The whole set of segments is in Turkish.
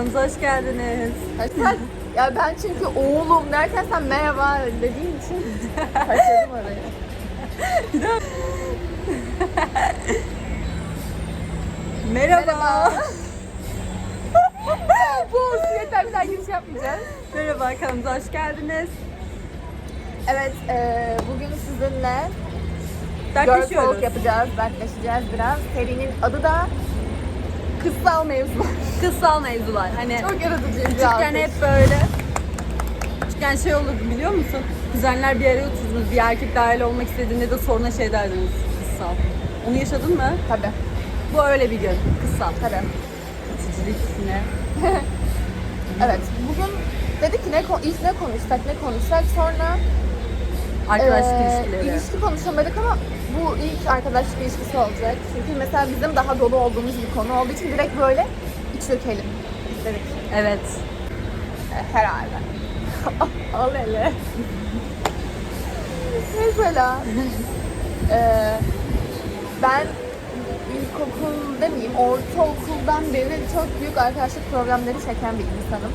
kanalımıza hoş geldiniz. Sen, ya ben çünkü oğlum derken sen merhaba dediğin için kaçırdım orayı. Merhaba. Merhaba. Bu olsun yeter bir daha giriş yapmayacağız. Merhaba kanalımıza hoş geldiniz. Evet e, bugün sizinle Girl Talk yapacağız, dertleşeceğiz biraz. Serinin adı da Kıssal Mevzular. Kıssal mevzular. Hani Çok yaratıcı bir küçükken alkış. hep böyle küçükken şey olurdu biliyor musun? Kuzenler bir araya oturdunuz. Bir erkek dahil olmak istediğinde de soruna şey derdiniz. Kıssal. Onu yaşadın mı? Tabii, Bu öyle bir gün. Kıssal. tabii. İçicilik ne? Evet, bugün dedik ki ne, ko- ilk ne konuşsak, ne konuşsak sonra Arkadaşlık Ee, ilişkileri. ilişki konuşamadık ama bu ilk arkadaşlık ilişkisi olacak. Çünkü mesela bizim daha dolu olduğumuz bir konu olduğu için direkt böyle iç dökelim istedik. Evet. Ee, herhalde. Al hele. mesela ee, ben ilkokul demeyeyim, ortaokuldan beri çok büyük arkadaşlık problemleri çeken bir insanım.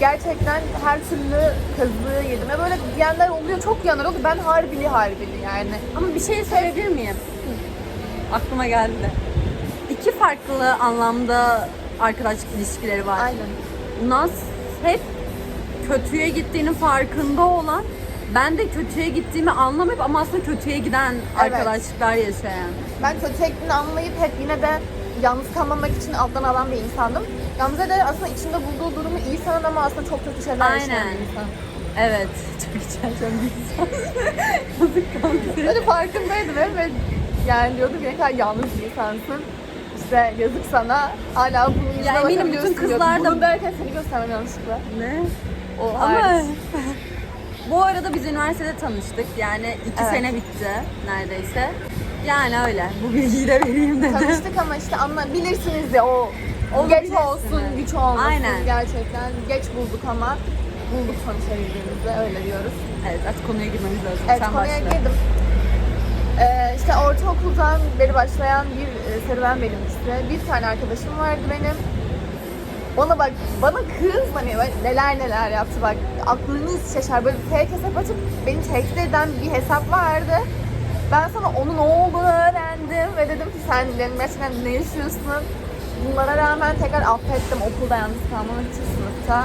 Gerçekten her türlü kazığı yedim. Ve böyle diyenler oluyor, çok diyenler oldu. Ben harbili harbili yani. Ama bir şey söyleyebilir miyim? Aklıma geldi de. İki farklı anlamda arkadaşlık ilişkileri var. Aynen. Naz hep kötüye gittiğinin farkında olan, ben de kötüye gittiğimi anlamayıp ama aslında kötüye giden arkadaşlıklar yaşayan. Ben kötü ettiğini anlayıp hep yine de yalnız kalmamak için alttan alan bir insandım. Gamze de aslında içinde bulduğu durumu iyi sanan ama aslında çok kötü şeyler yaşayan Aynen. bir insan. Evet, çok içerken bir insan. Yazık kaldı. Böyle farkındaydım hep ve yani diyordum ki ne kadar yalnız bir insansın. İşte yazık sana hala bunun yüzüne Ya eminim bütün kızlar da- Bunu derken seni göstermem yanlışlıkla. Ne? O Ama bu arada biz üniversitede tanıştık. Yani iki Evet. sene bitti neredeyse. Yani öyle. Bu bilgiyi de vereyim dedim. Tanıştık ama işte anla bilirsiniz ya o Onu geç bilirsiniz. olsun güç olmasın Aynen. gerçekten geç bulduk ama bulduk tanışabildiğimizde öyle diyoruz. Evet artık konuya girmemiz lazım. Evet Sen konuya başla. girdim. Ee, işte ortaokuldan beri başlayan bir e, serüven benimkisi. Bir tane arkadaşım vardı benim. Ona bak, bana kız hani böyle neler neler yaptı bak. Aklınız şaşar. Böyle fake hesap açıp beni tehdit eden bir hesap vardı. Ben sana onun olduğunu öğrendim ve dedim ki sen gerçekten ne yaşıyorsun? Bunlara rağmen tekrar affettim okulda yalnız kalmamak için sınıfta.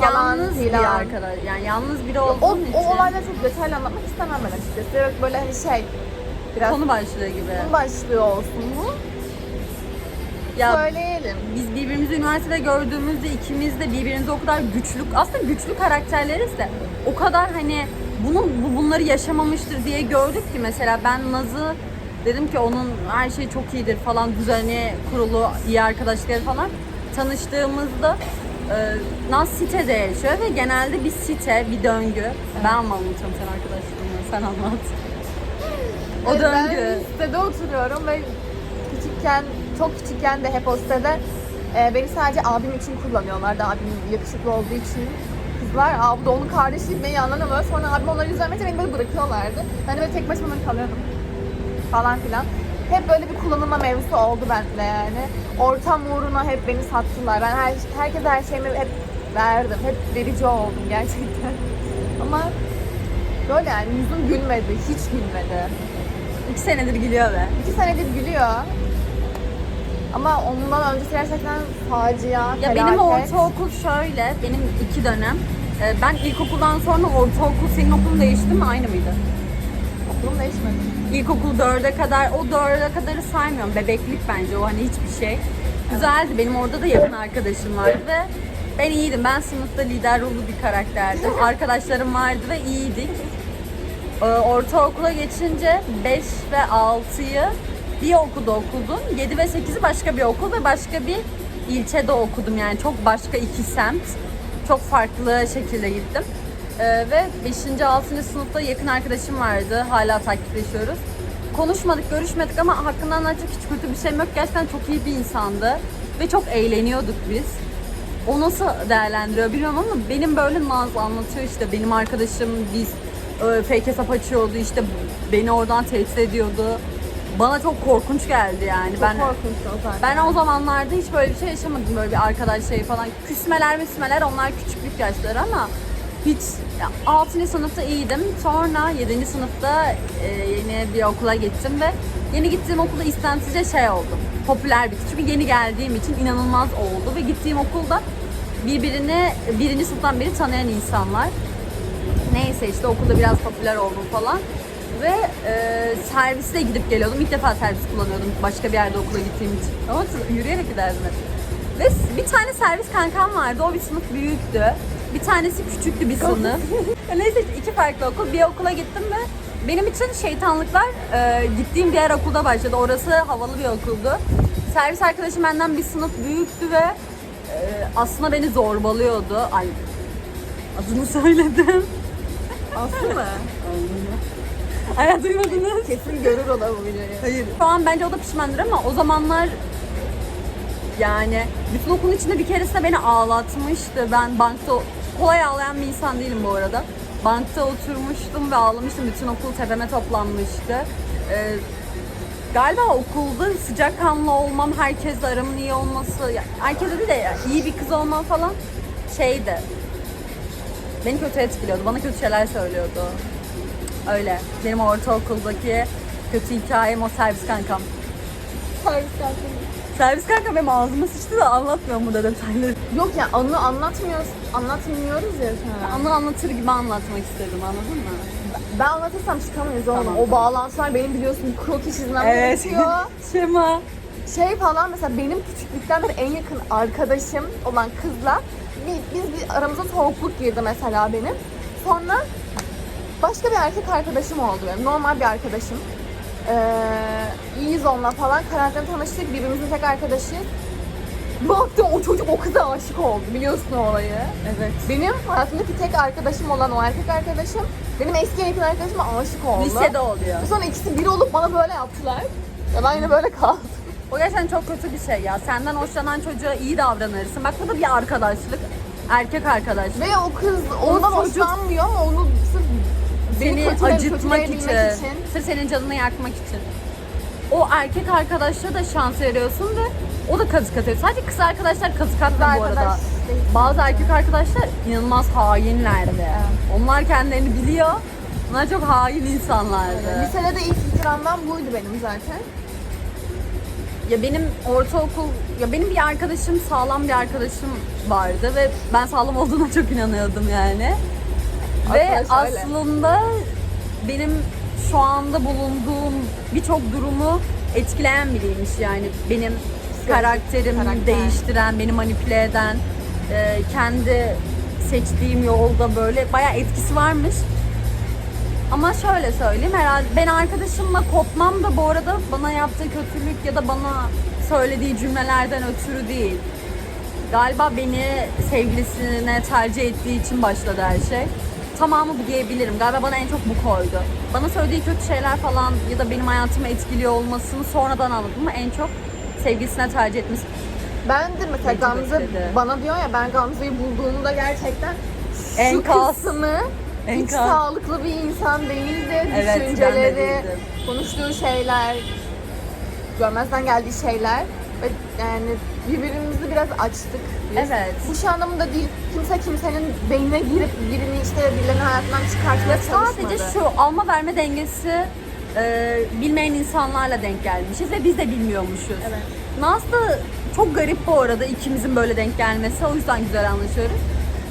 Falan Yalnız bir filan. arkadaş. Yani yalnız biri O, olduğun için. o olayları çok detaylı anlatmak istemem ben açıkçası. Yok böyle hani şey biraz Konu başlığı gibi. konu başlığı olsun mu? Ya Söyleyelim. biz birbirimizi üniversitede gördüğümüzde ikimiz de birbirimize o kadar güçlü, aslında güçlü karakterleriz de o kadar hani bunun bu bunları yaşamamıştır diye gördük ki mesela ben Naz'ı dedim ki onun her şey çok iyidir falan düzeni kurulu iyi arkadaşları falan tanıştığımızda e, Naz sitede yaşıyor ve genelde bir site, bir döngü. Ben mi anlatıyorum sen arkadaşlarına? Sen anlat. O Ee, döngü. Ben sitede oturuyorum ve küçükken, çok küçükken de hep o sitede e, beni sadece abim için kullanıyorlardı. Abim yakışıklı olduğu için kızlar. Aa bu da onun kardeşi beni anlamıyor. Sonra abim onları yüz vermeyince beni böyle bırakıyorlardı. Ben de böyle tek başıma kalıyordum. Falan filan. Hep böyle bir kullanılma mevzusu oldu bende yani. Ortam uğruna hep beni sattılar. Ben her, herkese her şeyimi hep verdim. Hep verici oldum gerçekten. Ama böyle yani yüzüm gülmedi. Hiç gülmedi. İki senedir gülüyor be. İki senedir gülüyor. Ama ondan öncesi gerçekten facia, Ya felaket. benim ortaokul şöyle, benim iki dönem. Ee, Ben ilkokuldan sonra ortaokul, senin okulun değişti mi? Aynı mıydı? Okulum değişmedi. İlkokul dörde kadar, o dörde kadarı saymıyorum. Bebeklik bence o hani hiçbir şey. Güzeldi. Benim orada da yakın arkadaşım vardı ve ben iyiydim. Ben sınıfta lider ruhlu bir karakterdim. Arkadaşlarım vardı ve iyiydik. Ee, Ortaokula geçince 5 ve 6'yı bir okulda okudum. 7 ve 8'i başka bir okul ve başka bir ilçede okudum. Yani çok başka iki semt. Çok farklı şekilde gittim. Ee, ve 5. 6. sınıfta yakın arkadaşım vardı. Hala takipleşiyoruz. Konuşmadık, görüşmedik ama hakkında anlatacak hiç kötü bir şeyim yok. Gerçekten çok iyi bir insandı. Ve çok eğleniyorduk biz. O nasıl değerlendiriyor bilmiyorum ama benim böyle Naz anlatıyor işte benim arkadaşım biz e, fake hesap açıyordu işte beni oradan tehdit ediyordu. Bana çok korkunç geldi yani. Çok ben korkunçtu o zaten. ben o zamanlarda hiç böyle bir şey yaşamadım böyle bir arkadaş şeyi falan. Küsmeler müsmeler onlar küçüklük yaşları ama hiç ya, 6. sınıfta iyiydim. Sonra 7. sınıfta e, yeni bir okula gittim ve yeni gittiğim okulda istemsizce şey oldum. Popüler bir. Çünkü yeni geldiğim için inanılmaz oldu ve gittiğim okulda birbirini birinci sınıftan beri tanıyan insanlar. Neyse işte okulda biraz popüler oldum falan. Ve e, serviste gidip geliyordum. İlk defa servis kullanıyordum başka bir yerde okula gittiğim için. Ama yürüyerek giderdim hep. Ve bir tane servis kankam vardı. O bir sınıf büyüktü. Bir tanesi küçüktü bir sınıf. Neyse iki farklı okul. Bir okula gittim ve benim için şeytanlıklar e, gittiğim diğer okulda başladı. Orası havalı bir okuldu. Servis arkadaşım benden bir sınıf büyüktü ve e, aslında beni zorbalıyordu. Ay adını söyledim. Aslı mı? Ay duymadınız. Kesin görür o da bu videoyu. Hayır. Şu an bence o da pişmandır ama o zamanlar yani bütün okulun içinde bir keresinde beni ağlatmıştı. Ben bankta kolay ağlayan bir insan değilim bu arada. Bankta oturmuştum ve ağlamıştım. Bütün okul tepeme toplanmıştı. Ee, galiba okulda sıcakkanlı olmam, herkesle aramın iyi olması, ya herkese değil de ya, iyi bir kız olmam falan şeydi. Beni kötü etkiliyordu. Bana kötü şeyler söylüyordu. Öyle. Benim ortaokuldaki kötü hikayem o servis kankam. Servis kalkın. Servis kankam benim ağzıma sıçtı da anlatmıyorum bu da detayları. Yok ya anı anlatmıyoruz, anlatmıyoruz ya sana. Anı anlatır gibi anlatmak istedim anladın mı? Ben anlatırsam çıkamayız oğlum. Tamam, o bağlantılar benim biliyorsun kroki çizmem gerekiyor. Şema. Şey falan mesela benim küçüklükten beri en yakın arkadaşım olan kızla bir, biz bir aramıza soğukluk girdi mesela benim. Sonra başka bir erkek arkadaşım oldu benim. Normal bir arkadaşım. Ee, iyiyiz onunla falan. Karantinada tanıştık. Birbirimizin tek arkadaşıyız. Baktım o çocuk o kıza aşık oldu. Biliyorsun o olayı. Evet. Benim hayatımdaki tek arkadaşım olan o erkek arkadaşım benim eski yakın arkadaşıma aşık oldu. Lisede oluyor. Sonra ikisi bir olup bana böyle yaptılar. Ya ben yine böyle kaldım. O gerçekten çok kötü bir şey ya. Senden hoşlanan çocuğa iyi davranırsın. Bak bu da bir arkadaşlık. Erkek arkadaşlık. Ve o kız ondan çocuk- hoşlanmıyor ama onu sırf Seni acıtmak için, için. sırf senin canını yakmak için. O erkek arkadaşa da şans veriyorsun ve o da kazık atıyor. Sadece kız arkadaşlar kazık atmıyor bu arada. değil. Bazı erkek arkadaşlar inanılmaz hainlerdi. Onlar kendilerini biliyor. Onlar çok hain insanlardı. Lisede de ilk ihtiramdan buydu benim zaten. Ya benim ortaokul, ya benim bir arkadaşım, sağlam bir arkadaşım vardı ve ben sağlam olduğuna çok inanıyordum yani. Ve aslında benim şu anda bulunduğum birçok durumu etkileyen biriymiş yani. Benim karakterimi karakter. değiştiren, beni manipüle eden, e, kendi seçtiğim yolda böyle bayağı etkisi varmış. Ama şöyle söyleyeyim herhalde ben arkadaşımla kopmam da bu arada bana yaptığı kötülük ya da bana söylediği cümlelerden ötürü değil. Galiba beni sevgilisine tercih ettiği için başladı her şey. Tamamı bu diyebilirim. Galiba bana en çok bu koydu. Bana söylediği kötü şeyler falan ya da benim hayatımı etkiliyor olmasını sonradan anladım ama en çok sevgilisine tercih etmesi. Ben de mesela Gamze bana diyor ya ben Gamze'yi bulduğumda gerçekten şu Enkaz. kısmı hiç Enkaz. sağlıklı bir insan değildi. Evet, de Düşünceleri, değildim. konuştuğu şeyler, görmezden geldiği şeyler ve yani birbirimizi biraz açtık. Biz. Evet. Bu şey anlamında değil. Kimse kimsenin beynine girip birini işte birilerinin hayatından çıkartmaya çalışmadı. Sadece şu alma verme dengesi e, bilmeyen insanlarla denk gelmişiz ve biz de bilmiyormuşuz. Evet. Naz da çok garip bu arada ikimizin böyle denk gelmesi. O yüzden güzel anlaşıyoruz.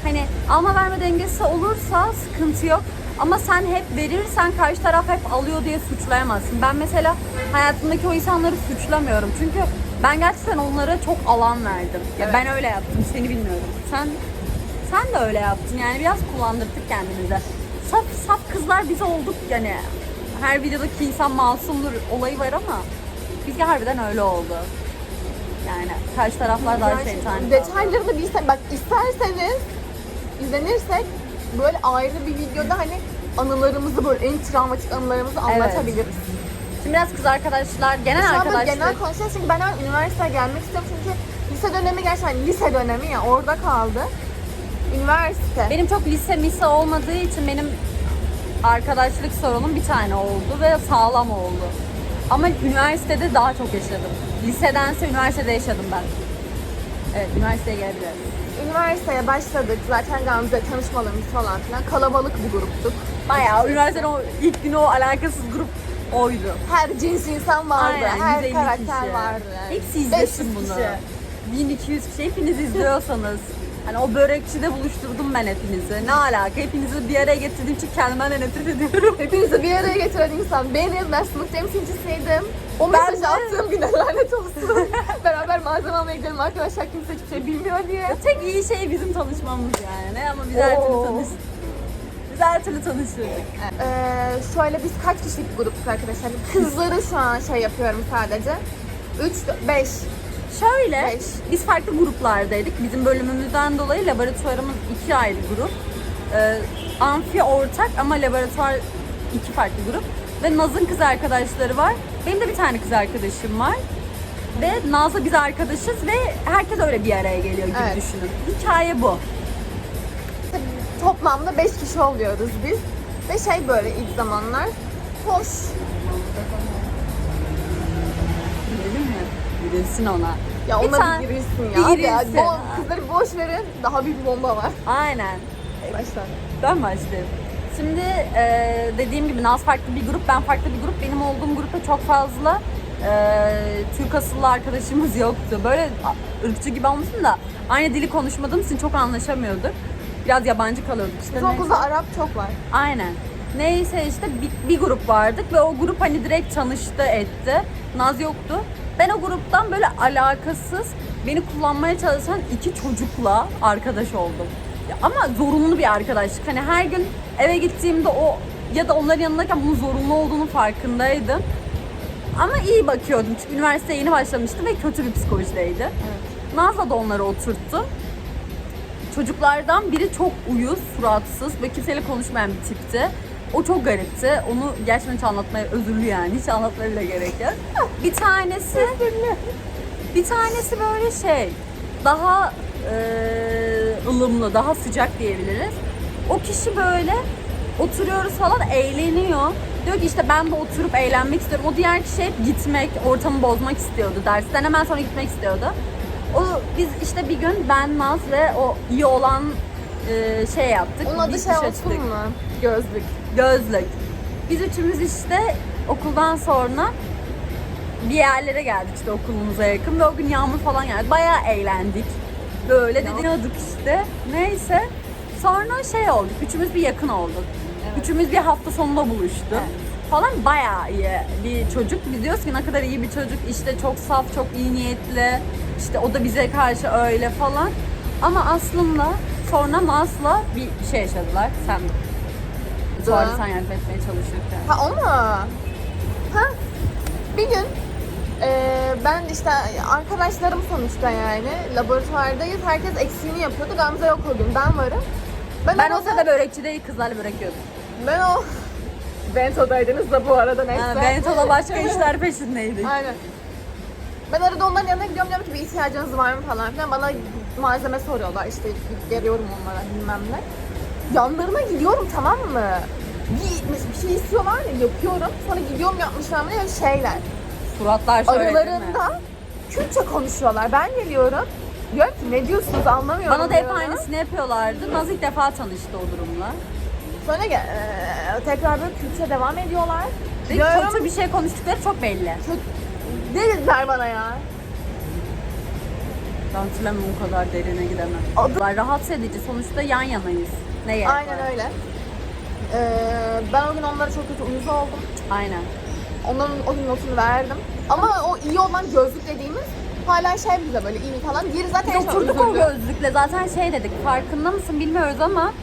Hani alma verme dengesi olursa sıkıntı yok. Ama sen hep verirsen karşı taraf hep alıyor diye suçlayamazsın. Ben mesela hayatımdaki o insanları suçlamıyorum. Çünkü ben gerçekten onlara çok alan verdim. Ya Evet. ben öyle yaptım. Seni bilmiyorum. Sen sen de öyle yaptın. Yani biraz kullandırdık kendimize. Saf saf kızlar biz olduk yani. Her videodaki insan masumdur olayı var ama biz harbiden öyle oldu. Yani karşı taraflar daha Gerçekten. şeytan. Detaylarını bilsen, bak isterseniz izlenirsek böyle ayrı bir videoda hani anılarımızı böyle en travmatik anılarımızı anlatabiliriz. Şimdi biraz kız arkadaşlar, genel Şu arkadaşlar. genel konuşuyoruz çünkü ben hemen üniversiteye gelmek istiyorum çünkü lise dönemi gerçekten lise dönemi ya orada kaldı. Üniversite. Benim çok lise mise olmadığı için benim arkadaşlık sorunum bir tane oldu ve sağlam oldu. Ama üniversitede daha çok yaşadım. Lisedense üniversitede yaşadım ben. Evet, üniversiteye gelebiliriz. Üniversiteye başladık. Zaten Gamze tanışmalarımız falan filan. Kalabalık bir gruptuk. Bayağı üniversitenin o ilk günü o alakasız grup oydu. Her cins insan vardı. Aynen, her 150 karakter kişi. vardı. Yani. Hepsi izlesin 500 bunu. kişi. 1200 kişi hepiniz izliyorsanız. Hani o börekçide buluşturdum ben hepinizi. Ne alaka? Hepinizi bir araya getirdiğim için kendimden de nefret ediyorum. Hepinizi bir araya getiren insan benim. Ben sınıf temsilcisiydim. O Ben mesajı de. attığım güne lanet olsun. Beraber malzeme almaya gidelim arkadaşlar kimse hiçbir şey bilmiyor diye. Tek iyi şey bizim tanışmamız yani. Ama biz her türlü Oo. Biz her türlü tanışırdık. Ee, şöyle biz kaç kişilik bir gruptuk arkadaşlar? Kızları şu an şey yapıyorum sadece. 3, 5. Şöyle, Beş. biz farklı gruplardaydık. Bizim bölümümüzden dolayı laboratuvarımız iki ayrı grup. Ee, amfi ortak ama laboratuvar iki farklı grup. Ve Naz'ın kız arkadaşları var. Benim de bir tane kız arkadaşım var. Ve Naz'la biz arkadaşız ve herkes öyle bir araya geliyor gibi Evet. düşünün. Hikaye bu. Toplamda 5 kişi oluyoruz biz. Ve şey böyle ilk zamanlar hoş. Bilelim mi? Birilsin ona. Ya Bir ona tane- bir girilsin bir ya. ya girilsin. bo- kızları boş verin. Daha büyük bir bomba var. Aynen. Başla. Ben başlayayım. Şimdi e, dediğim gibi Naz farklı bir grup, ben farklı bir grup. Benim olduğum grupta çok fazla e, Türk asıllı arkadaşımız yoktu. Böyle a- ırkçı gibi olmasın da aynı dili konuşmadığımız için çok anlaşamıyorduk. Biraz yabancı kalıyorduk işte. Biz neyse. okulda Arap çok var. Aynen. Neyse işte bir, bir grup vardık ve o grup hani direkt tanıştı etti. Naz yoktu. Ben o gruptan böyle alakasız beni kullanmaya çalışan iki çocukla arkadaş oldum. Ya ama zorunlu bir arkadaşlık. Hani her gün eve gittiğimde o ya da onların yanındayken bunun zorunlu olduğunu farkındaydım. Ama iyi bakıyordum çünkü üniversiteye yeni başlamıştım ve kötü bir psikolojideydi. Naz'la da onları oturttu. Çocuklardan biri çok uyuz, suratsız ve kimseyle konuşmayan bir tipti. O çok garipti. Onu gerçekten hiç anlatmaya özürlü yani. Hiç anlatmaya bile gerek yok. Bir tanesi bir tanesi böyle şey daha eee, ılımlı, daha sıcak diyebiliriz. O kişi böyle oturuyoruz falan eğleniyor. Diyor ki işte ben de oturup eğlenmek istiyorum. O diğer kişi hep gitmek, ortamı bozmak istiyordu. Dersten hemen sonra gitmek istiyordu. O biz işte bir gün ben Naz ve o iyi olan eee, şey yaptık. Onun adı Biz şey olsun çıktık. mu? Gözlük. Gözlük. Biz üçümüz işte okuldan sonra bir yerlere geldik işte okulumuza yakın ve o gün yağmur falan geldi. Bayağı eğlendik. Böyle dinliyorduk işte. Neyse. Sonra şey olduk. Üçümüz bir yakın olduk. Üçümüz bir hafta sonunda buluştuk. Falan bayağı iyi bir çocuk. Biz diyoruz ki ne kadar iyi bir çocuk. İşte çok saf, çok iyi niyetli. İşte o da bize karşı öyle falan. Ama aslında sonra Naz'la bir şey yaşadılar. Sen Sonra sen yardım etmeye çalışırken. Ha o mu? Ha? Bir gün eee, ben işte arkadaşlarım sonuçta yani laboratuvardayız. Herkes eksiğini yapıyordu. Gamze yok o gün. Ben varım. Ben, Ben o arada- sırada börekçi değil kızlarla börek yiyordum. Ben o Bento'daydınız da bu arada neyse. Ha, Bento'da başka işler peşindeydik. Aynen. Ben arada onların yanına gidiyorum diyorum ki bir ihtiyacınız var mı falan filan. Bana malzeme soruyorlar işte veriyorum onlara bilmem ne. Yanlarına gidiyorum tamam mı? Bir, bir şey istiyorlar ya yapıyorum. Sonra gidiyorum yapmışlar mı diye şeyler. Suratlar şöyle? Aralarında Kürtçe konuşuyorlar. Ben geliyorum. Diyorum ki ne diyorsunuz anlamıyorum Bana da hep diyorum. aynısını yapıyorlardı. Naz ilk defa tanıştı o durumla. Sonra eee, tekrar böyle Kürtçe devam ediyorlar. Ve Diyorum, kötü bir şey konuştukları çok belli. ne dediler bana ya? Ben hatırlamıyorum o kadar derine gidemem. Adı- Rahatsız edici. Sonuçta yan yanayız. Ne gerek Aynen var? öyle. Ee, ben o gün onlara çok kötü uyuz oldum. Aynen. Onların o gün notunu verdim. Ama o iyi olan gözlük dediğimiz hala şey bize böyle iyi falan. Diğeri zaten Biz çok oturduk o üzüldü. gözlükle zaten şey dedik farkında mısın bilmiyoruz ama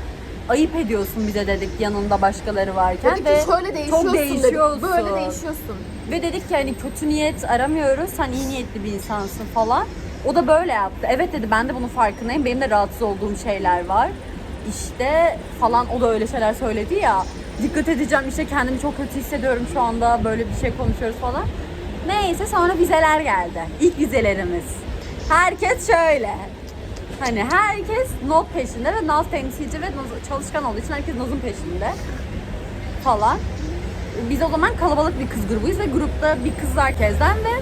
ayıp ediyorsun bize dedik yanında başkaları varken Dedik ve ki şöyle değişiyorsun, çok dedik. değişiyorsun. Böyle değişiyorsun. Ve dedik ki hani kötü niyet aramıyoruz sen iyi niyetli bir insansın falan. O da böyle yaptı. Evet dedi ben de bunun farkındayım. Benim de rahatsız olduğum şeyler var. İşte falan o da öyle şeyler söyledi ya. Dikkat edeceğim işte kendimi çok kötü hissediyorum şu anda böyle bir şey konuşuyoruz falan. Neyse sonra vizeler geldi. İlk vizelerimiz. Herkes şöyle. Hani herkes not peşinde ve Naz temsilci ve Naz çalışkan olduğu için herkes Naz'ın peşinde falan. biz o zaman kalabalık bir kız grubuyuz ve grupta bir kız herkesten ve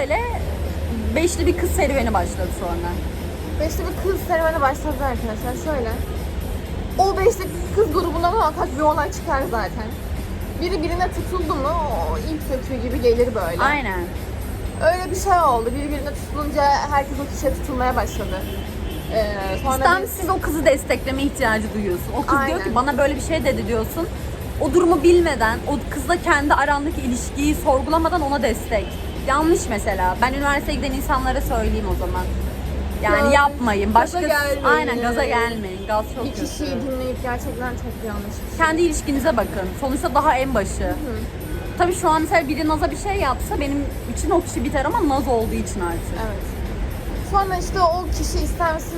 öyle beşli bir kız serüveni başladı sonra. Beşli bir kız serüveni başladı arkadaşlar. Şöyle. O beşli kız grubunda muhakkak bir olay çıkar zaten. Biri birine tutuldu mu o ilk söküğü gibi gelir böyle. Aynen. Öyle bir şey oldu. Biri birine tutulunca herkes o kişiye tutulmaya başladı. Ee, sonra biz- İstemsiz o kızı destekleme ihtiyacı duyuyorsun. O kız diyor Aynen. ki bana böyle bir şey dedi diyorsun. O durumu bilmeden, o kızla kendi arandaki ilişkiyi sorgulamadan ona destek. Yanlış mesela. Ben üniversiteye giden insanlara söyleyeyim o zaman. Yani Ya, yapmayın. Başka gaza gelmeyin. aynen gaza gelmeyin. Gaz çok bir kötü. kişiyi dinleyip gerçekten çok yanlış şey. Kendi ilişkinize bakın. Sonuçta daha en başı. Tabii şu an mesela biri Naz'a bir şey yapsa benim için o kişi biter ama Naz olduğu için artık. Evet. Sonra işte o kişi istemsiz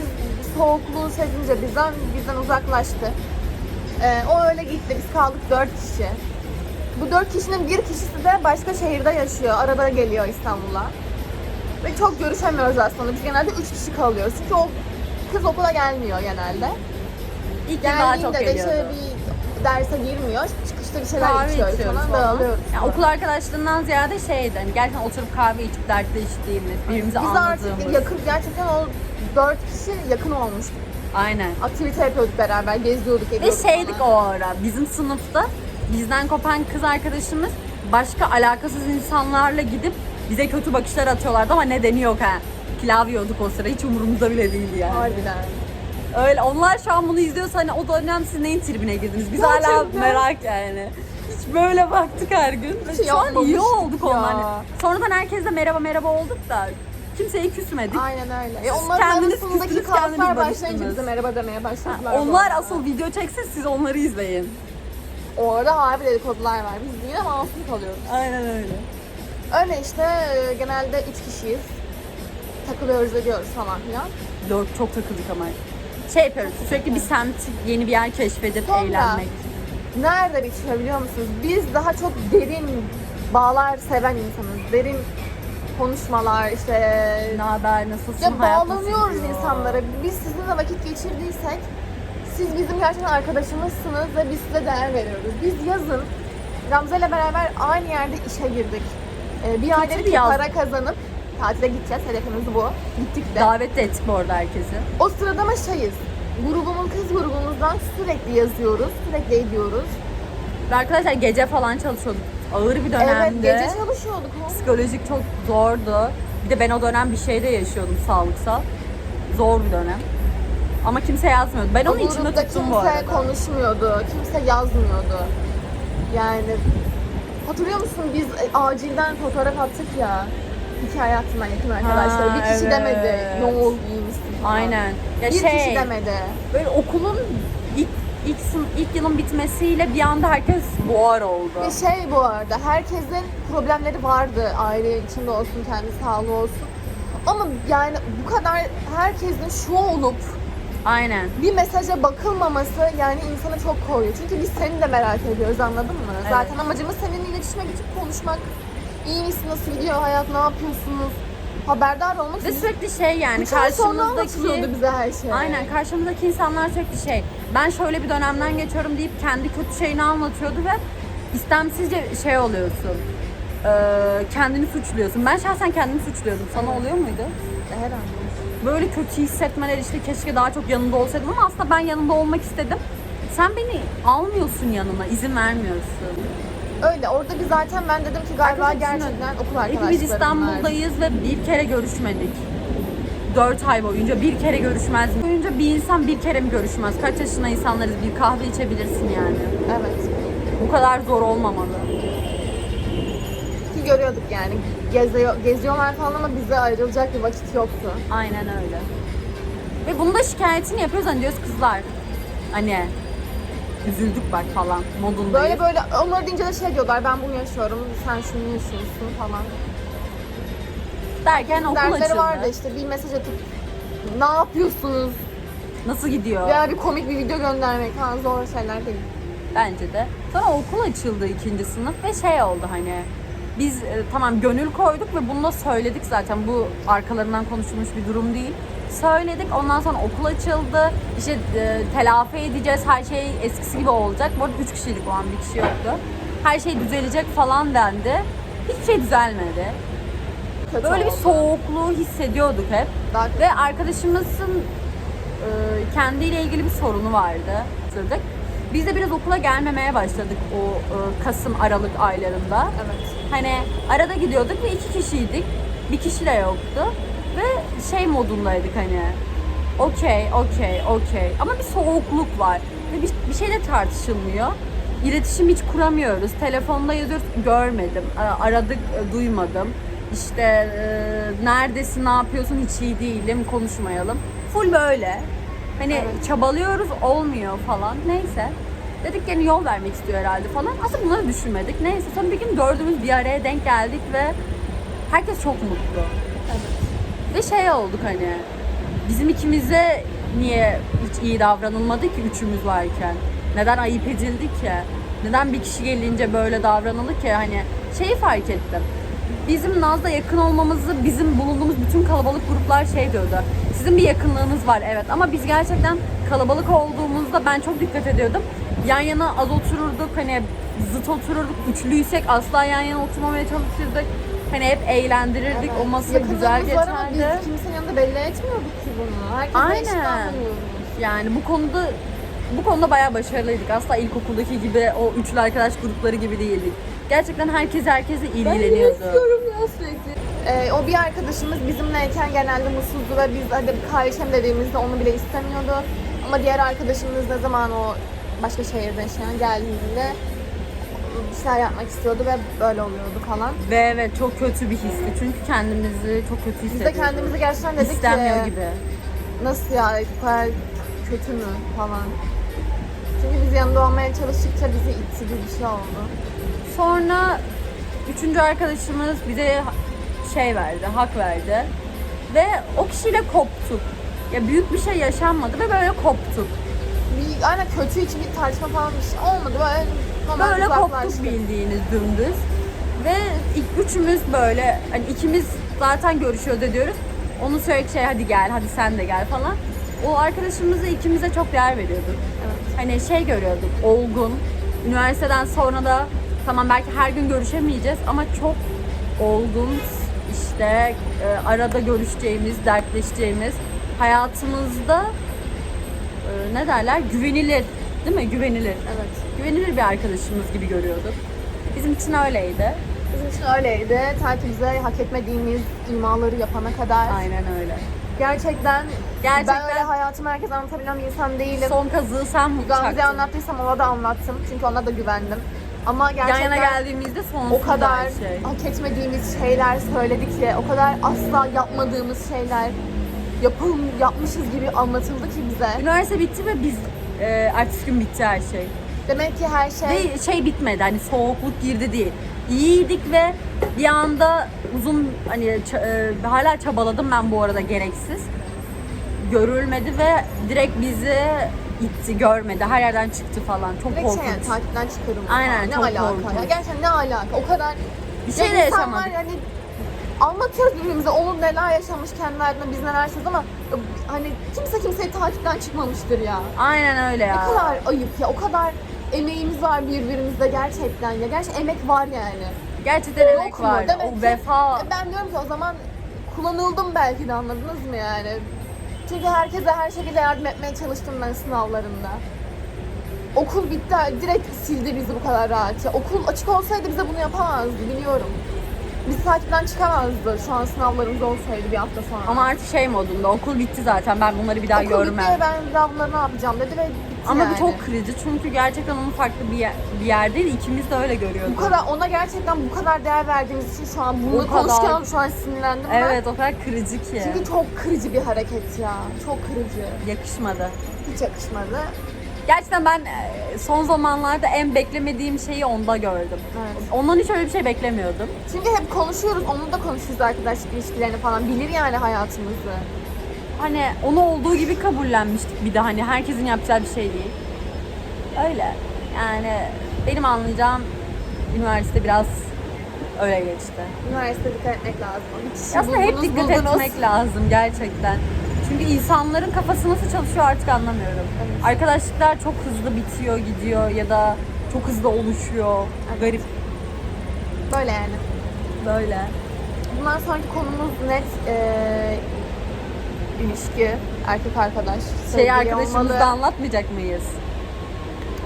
soğukluğu sezince bizden bizden uzaklaştı. Ee, o öyle gitti. Biz kaldık dört kişi. Bu dört kişinin bir kişisi de başka şehirde yaşıyor. Arada geliyor İstanbul'a. Ve çok görüşemiyoruz aslında. Biz genelde üç kişi kalıyoruz. Çünkü o kız okula gelmiyor genelde. İlk yıl daha çok Geldiğinde de geliyordu. işte bir derse girmiyor. Çıkışta bir şeyler kahve içiyoruz içiyoruz falan, dağılıyoruz. Yani okul arkadaşlığından ziyade şeydi hani gerçekten oturup kahve içip dertleştiğimiz, birbirimizi Biz anladığımız. artık yakın, gerçekten o dört kişi yakın olmuştuk. Aynen. Aktivite yapıyorduk beraber, geziyorduk, Ve ediyorduk şeydik o ara bizim sınıfta bizden kopan kız arkadaşımız başka alakasız insanlarla gidip bize kötü bakışlar atıyorlardı ama nedeni yok ha. Klavyiyorduk o sıra hiç umurumuzda bile değildi yani. Harbiden. Öyle onlar şu an bunu izliyorsa hani o dönem siz neyin tribine girdiniz? Biz hala Gerçekten. merak yani. Hiç böyle baktık her gün. Şey şu an iyi olduk onlarla. Sonradan herkesle merhaba merhaba olduk da kimseye küsmedik. Aynen öyle. E Siz onların kendiniz arasındaki kendiniz başlayınca bize merhaba demeye başladılar. bu Onlar asıl video çeksin siz onları izleyin. O arada harbi dedikodular var. Biz yine masum kalıyoruz. Aynen öyle. Öyle işte e, genelde üç kişiyiz. Takılıyoruz ediyoruz falan filan. Dört çok takıldık ama. Şey yapıyoruz sürekli bir semt, yeni bir yer keşfedip Sonra- eğlenmek. Nerede bitiyor biliyor musunuz? Biz daha çok derin bağlar seven insanız. Derin konuşmalar işte Ne haber, nasılsın, Ya nasıl bağlanıyoruz gidiyor? insanlara. Biz sizinle vakit geçirdiysek siz bizim gerçekten arkadaşımızsınız ve biz size değer veriyoruz. Biz yazın Gamze ile beraber aynı yerde işe girdik. Ee, bir ayda bir para kazanıp tatile gideceğiz. Hedefimiz bu. Gittik de. Davet de ettik bu arada herkesi. O sırada ama şeyiz. Grubumun kız grubumuzdan sürekli yazıyoruz. Sürekli ediyoruz. Ve arkadaşlar gece falan çalışıyorduk. Ağır bir dönemde. Evet gece çalışıyorduk. Psikolojik çok zordu. Bir de ben o dönem bir şeyde yaşıyordum sağlıksal. Zor bir dönem. Ama kimse yazmıyordu. Ben onu O içimde grupta tuttum kimse bu arada. konuşmuyordu. Kimse yazmıyordu. Yani hatırlıyor musun biz e, acilden fotoğraf attık ya. Hikaye hattından yakın arkadaşlar. Ha, bir kişi evet. demedi. Ne oldu iyi misin falan. Aynen. Ya Bir şey, kişi demedi. böyle okulun ilk, ilk, ilk yılın bitmesiyle bir anda herkes buhar oldu. Ve şey bu arada herkesin problemleri vardı. Aile içinde olsun, kendi sağlığı olsun. Ama yani bu kadar herkesin şu olup Aynen. bir mesaja bakılmaması yani insana çok koyuyor. Çünkü biz seni de merak ediyoruz anladın mı? Evet. Zaten amacımız seninle iletişime geçip konuşmak. İyi misin, nasıl gidiyor hayat, ne yapıyorsunuz? Haberdar olmak. Ve sürekli şey yani karşımızdaki... bize her şey. Aynen karşımızdaki insanlar sürekli şey ben şöyle bir dönemden geçiyorum deyip kendi kötü şeyini anlatıyordu ve istemsizce şey oluyorsun. Ee, kendini suçluyorsun. Ben şahsen kendimi suçluyordum. Sana Evet. oluyor muydu? Herhalde. Böyle kötü hissetmeler işte keşke daha çok yanında olsaydım ama aslında ben yanında olmak istedim. Sen beni almıyorsun yanına, izin vermiyorsun. Öyle. Orada bir zaten ben dedim ki galiba Arkadaşlar düşünün, gerçekten okul arkadaşlarım Hepimiz. İstanbul'dayız ve bir kere görüşmedik. 4 ay boyunca bir kere görüşmez mi? Boyunca bir insan bir kere mi görüşmez? Kaç yaşında insanlarız? Bir kahve içebilirsin yani. Evet. Bu kadar zor olmamalı. Ki görüyorduk yani. Geziyor, geziyorlar falan ama bize ayrılacak bir vakit yoktu. Aynen öyle. Ve bunu da şikayetini yapıyoruz hani diyoruz kızlar. Hani üzüldük bak falan modundayız. Böyle böyle onları deyince de şey diyorlar ben bunu yaşıyorum, sen şunu yaşıyorsun falan. Derken okul Dertleri açıldı. vardı işte bir mesaj atıp ne yapıyorsunuz? Nasıl gidiyor? Veya bir komik bir video göndermek falan zor şeyler değil. Bence de. Sonra okul açıldı ikinci sınıf ve şey oldu hani biz e, tamam gönül koyduk ve bunu da söyledik zaten bu arkalarından konuşulmuş bir durum değil. Söyledik ondan sonra okul açıldı işte e, telafi edeceğiz her şey eskisi gibi olacak. Bu arada üç kişiydik o an bir kişi yoktu. her şey düzelecek falan dendi. Hiçbir şey düzelmedi. Kötü Böyle bir oldu. soğukluğu hissediyorduk hep. Ve arkadaşımızın e, kendiyle ilgili bir sorunu vardı. Sırdık. Biz de biraz okula gelmemeye başladık o e, Kasım Aralık aylarında. Evet. Hani arada gidiyorduk ve iki kişiydik. Bir kişi de yoktu. Ve şey modundaydık hani. Okey, okey, okey. Ama bir soğukluk var. Ve bir, bir şey de tartışılmıyor. İletişim hiç kuramıyoruz. Telefonda yazıyoruz, görmedim. Aradık, e, duymadım. İşte e, neredesin, ne yapıyorsun, hiç iyi değilim, konuşmayalım. Full böyle. Hani Evet. çabalıyoruz, olmuyor falan. Neyse. Dedik yani yol vermek istiyor herhalde falan. Aslında bunları düşünmedik. Neyse sonra bir gün dördümüz bir araya denk geldik ve herkes çok mutlu. Ve şey olduk hani bizim ikimize niye hiç iyi davranılmadı ki üçümüz varken? Neden ayıp edildi ki? Neden bir kişi gelince böyle davranıldı ki? Hani şeyi fark ettim. Bizim Naz'la yakın olmamızı bizim bulunduğumuz bütün kalabalık gruplar şey diyordu. Sizin bir yakınlığınız var evet ama biz gerçekten kalabalık olduğumuzda ben çok dikkat ediyordum. Yan yana az otururduk hani zıt otururduk. Üçlüysek asla yan yana oturmamaya çalışırdık. Hani hep eğlendirirdik. O masa güzel var ama geçerdi. Biz kimsenin yanında belli etmiyorduk ki bunu. Herkes Aynen. Yani bu konuda bu konuda bayağı başarılıydık. Asla ilkokuldaki gibi o üçlü arkadaş grupları gibi değildik. Gerçekten herkes herkese ilgileniyordu. ya sürekli. Ee, o bir arkadaşımız bizimleyken genelde mutsuzdu ve biz hadi kardeşim dediğimizde onu bile istemiyordu. Ama diğer arkadaşımız ne zaman o başka şehirde yaşayan geldiğinde bir şeyler yapmak istiyordu ve böyle oluyordu falan. Ve evet çok kötü bir histi. Çünkü kendimizi çok kötü Biz de hissediyorduk. kendimize gerçekten dedik İstenmiyor ki gibi. nasıl ya bu kadar kötü mü falan. Çünkü biz yanında olmaya çalıştıkça bizi itti gibi bir şey oldu. Sonra üçüncü arkadaşımız bize şey verdi, hak verdi. Ve o kişiyle koptuk. Ya büyük bir şey yaşanmadı ve böyle koptuk. Bir, aynen kötü için bir tartışma falan bir şey olmadı. Böyle normal Böyle koptuk bildiğiniz dümdüz. Ve ilk üçümüz böyle hani ikimiz zaten görüşüyoruz ediyoruz. Onu sürekli şey hadi gel hadi sen de gel falan. O arkadaşımızı ikimize çok değer veriyorduk. Evet. Hani şey görüyorduk olgun. Üniversiteden sonra da tamam belki her gün görüşemeyeceğiz ama çok olgun işte e, arada görüşeceğimiz, dertleşeceğimiz hayatımızda e, ne derler güvenilir değil mi? Güvenilir Evet. güvenilir bir arkadaşımız gibi görüyorduk. Bizim için öyleydi. Bizim için öyleydi. Ta ki bize hak etmediğimiz imaları yapana kadar. Aynen öyle. Gerçekten, Gerçekten- ben öyle hayatımı herkese anlatabilen bir insan değilim. Son kazığı sen mi Gamze'ye anlattıysam ona da anlattım. Çünkü ona da güvendim. Ama Yan gerçekten yana geldiğimizde sonsuz o kadar her şey. hak etmediğimiz şeyler söyledi ki, o kadar asla yapmadığımız şeyler yapım yapmışız gibi anlatıldı ki bize. Üniversite bitti ve biz e, ertesi gün bitti her şey. Demek ki her şey Ve şey bitmedi hani soğukluk girdi değil. İyiydik ve bir anda uzun hani ça- e, hala çabaladım ben bu arada gereksiz. Görülmedi ve direkt bizi itti, görmedi. Her yerden çıktı falan. Çok direkt şey korkunç. yani takipten çıkarım. Aynen, ne çok alaka korkunç. ya? Gerçekten ne alaka? O kadar bir şey de yaşamadık. hani anlatıyoruz birbirimize onun neler yaşamış kendi hayatında biz neler yaşıyoruz ama hani kimse kimseyi takipten çıkmamıştır ya. Aynen öyle ya. Ne kadar ayıp ya o kadar emeğimiz var birbirimizde gerçekten ya. Gerçekten emek var yani. Gerçekten emek mu? var. Demek O ki- vefa. E Ben diyorum ki o zaman kullanıldım belki de anladınız mı yani? Çünkü herkese her şekilde yardım etmeye çalıştım ben sınavlarında. Okul bitti, direkt sildi bizi bu kadar rahat. Ya okul açık olsaydı bize bunu yapamazdı biliyorum. Biz takipten çıkamazdı şu an sınavlarımız olsaydı bir hafta sonra. Ama artık şey modunda okul bitti zaten ben bunları bir daha okul görmem. bitti ben daha bunları ne yapacağım dedi ve Ama yani. bu çok kırıcı çünkü gerçekten onun farklı bir, yer, bir yerdeydi. İkimiz de öyle görüyorduk. Bu kadar ona gerçekten bu kadar değer verdiğimiz için şu an bunu O kadar. konuşurken şu an sinirlendim ben. Evet o kadar kırıcı ki. Çünkü çok kırıcı bir hareket ya. Çok kırıcı. Yakışmadı. Hiç yakışmadı. Gerçekten ben e, son zamanlarda en beklemediğim şeyi onda gördüm. Evet. Ondan hiç öyle bir şey beklemiyordum. Çünkü hep konuşuyoruz, onu da konuşuyoruz arkadaşlık ilişkilerini falan. Bilir yani hayatımızı. Hani onu olduğu gibi kabullenmiştik bir de hani herkesin yapacağı bir şey değil. Öyle. Yani benim anlayacağım üniversite biraz öyle geçti. Üniversitede dikkat etmek lazım. Kişi Aslında hep buldunuz, dikkat buldunuz. etmek lazım gerçekten. Çünkü insanların kafası nasıl çalışıyor artık anlamıyorum. Evet. Arkadaşlıklar çok hızlı bitiyor, gidiyor ya da çok hızlı oluşuyor. Garip Böyle yani. böyle. Bundan sonraki konumuz net eee ilişki, erkek arkadaş, Şey sevgili olmalı. da anlatmayacak mıyız?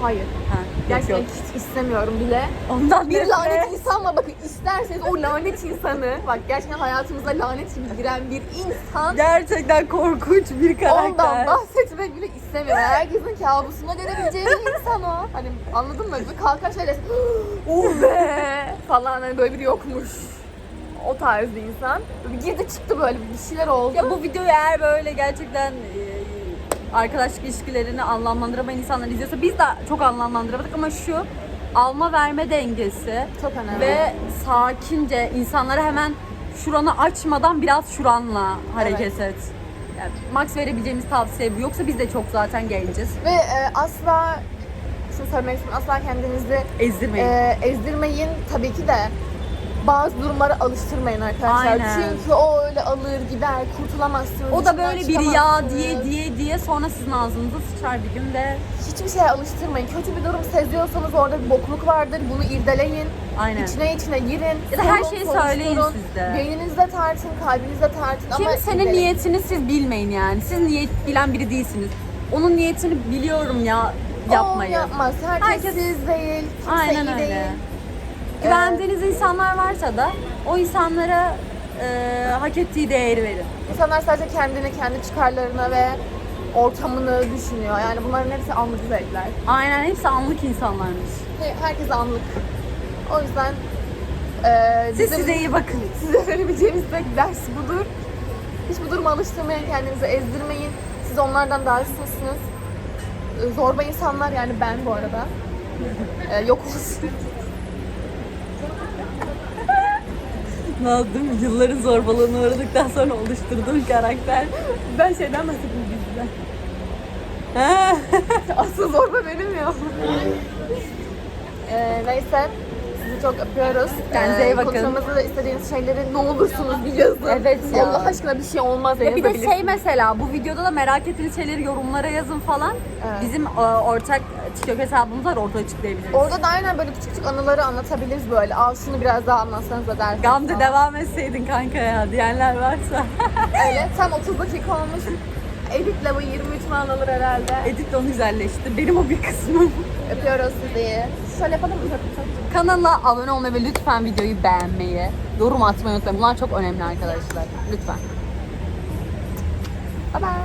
Hayır. Ha, yok, Gerçekten yok. hiç istemiyorum bile. Ondan Bir nefret. lanet insan var bakın isterseniz o lanet insanı bak gerçekten hayatımıza lanet gibi giren bir insan Gerçekten korkunç bir karakter. ondan bahsetmek bile istemiyorum. Herkesin kabusuna gelebileceği bir insan o. Hani anladın mı? Bir kalkar şöyle uh be falan hani böyle biri yokmuş. O tarz bir insan. Bir girdi çıktı böyle bir şeyler oldu. Ya bu videoyu eğer böyle gerçekten e, arkadaşlık ilişkilerini anlamlandıramayan insanlar izliyorsa biz de çok anlamlandıramadık ama şu alma verme dengesi çok önemli. ve sakince insanlara hemen şuranı açmadan biraz şuranla hareket et. Yani max verebileceğimiz tavsiye bu. Yoksa biz de çok zaten genciz. Ve e, asla şunu söylemek istiyorum asla kendinizi Ezdirmeyin. e, ezdirmeyin tabii ki de bazı durumlara alıştırmayın arkadaşlar. Aynen. Çünkü o öyle alır gider kurtulamazsınız. o da böyle biri ya diye diye diye sonra sizin ağzınıza sıçar bir gün de Hiçbir şeye alıştırmayın. Kötü bir durum seziyorsanız orada bir bokluk vardır. Bunu irdeleyin. aynen. İçine içine girin. Ya da her şeyi söyleyin siz de. Beyninizde tartın, kalbinizde tartın ama Kimsenin irdeleyin. niyetini siz bilmeyin yani. Siz niyet bilen biri değilsiniz. Onun niyetini biliyorum ya yapmayın. O yapmaz. Herkes, Herkes- siz değil. Kimse Aynen iyi öyle. değil. Güvendiğiniz insanlar varsa da o insanlara e, hak ettiği değeri verin. İnsanlar sadece kendini, kendi çıkarlarına ve ortamını düşünüyor. Yani bunların hepsi anlık zevkler. Aynen hepsi anlık insanlarmış. He- Herkes anlık. O yüzden eee Siz bizim size iyi bakın. size verebileceğimiz tek ders budur. Hiç bu duruma alıştırmayın, kendinizi ezdirmeyin. Siz onlardan daha üstünsünüz. Zorba insanlar yani ben bu arada. Ee, yok olsun. Ne yaptım? Yılların zorbalığına uğradıktan sonra oluşturduğum karakter. Ben şeyden bahsedeyim diziden. Ha. Asıl zorba benim ya. Ee, neyse. Sizi çok öpüyoruz. Ee, Kendinize iyi bakın. Konuşmamızı da istediğiniz şeyleri ne olursunuz bir yazın. Evet ya. Allah aşkına bir şey olmaz. Ya bir de yazabilirsiniz. şey mesela bu videoda da merak ettiğiniz şeyleri yorumlara yazın falan. Evet. Bizim e, ortak TikTok hesabımız var orada açıklayabiliriz. Orada da aynen böyle küçük küçük anıları anlatabiliriz böyle. Al şunu biraz daha anlatsanız da dersiniz. Gamze falan. devam etseydin kanka ya diyenler varsa. Öyle. Tam 30 dakika olmuş. Editle bu 23 mi alınır herhalde. Edit de onu güzelleşti. Benim o bir kısmım. Öpüyoruz sizi. Şöyle yapalım mı? Kanala abone olmayı ve lütfen videoyu beğenmeyi, yorum atmayı unutmayın. Bunlar çok önemli arkadaşlar. Lütfen. Bye bye.